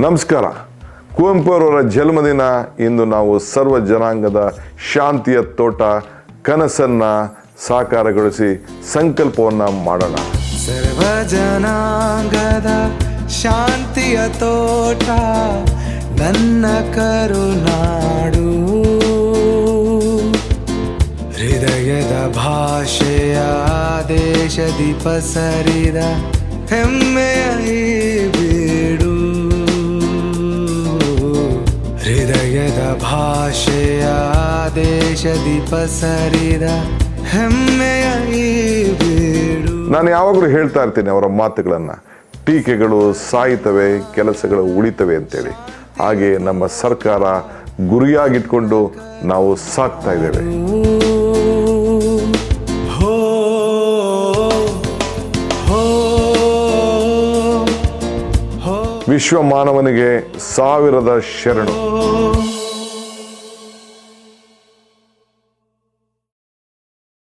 ನಮಸ್ಕಾರ. ಕುವೆಂಪು ಅವರವರ ಜನ್ಮದಿನ ಇಂದು ನಾವು ಸರ್ವ ಜನಾಂಗದ ಶಾಂತಿಯ ತೋಟ, ಕನಸನ್ನು ಸಾಕಾರಗೊಳಿಸಿ ಸಂಕಲ್ಪವನ್ನು ಮಾಡೋಣ. ಸರ್ವ ಜನಾಂಗದ ಶಾಂತಿಯ ತೋಟ, ನನ್ನ ಕರುನಾಡು. ಹೃದಯದ ಭಾಷೆಯ ದೇಶ ದೀಪ ಸರಿದ ಹೆಮ್ಮೆಯ ಈ ಹೃದಯದ ಭಾಷೆಯ ಪಸರಿದ ಹೆಮ್ಮೆಯ ಈ ಬೀಡು. ನಾನು ಯಾವಾಗಲೂ ಹೇಳ್ತಾ ಇರ್ತೀನಿ ಅವರ ಮಾತುಗಳನ್ನು. ಟೀಕೆಗಳು ಸಾಯ್ತವೆ ಕೆಲಸಗಳು ಉಳಿತವೆ ಅಂತೇಳಿ. ಹಾಗೆ ನಮ್ಮ ಸರ್ಕಾರ ಗುರಿಯಾಗಿಟ್ಕೊಂಡು ನಾವು ಸಾಕ್ತಾ ಇದ್ದೇವೆ. ವಿಶ್ವ ಮಾನವನಿಗೆ ಸಾವಿರದ ಶರಣು.